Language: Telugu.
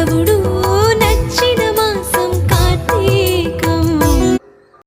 మాధవుడు నచ్చి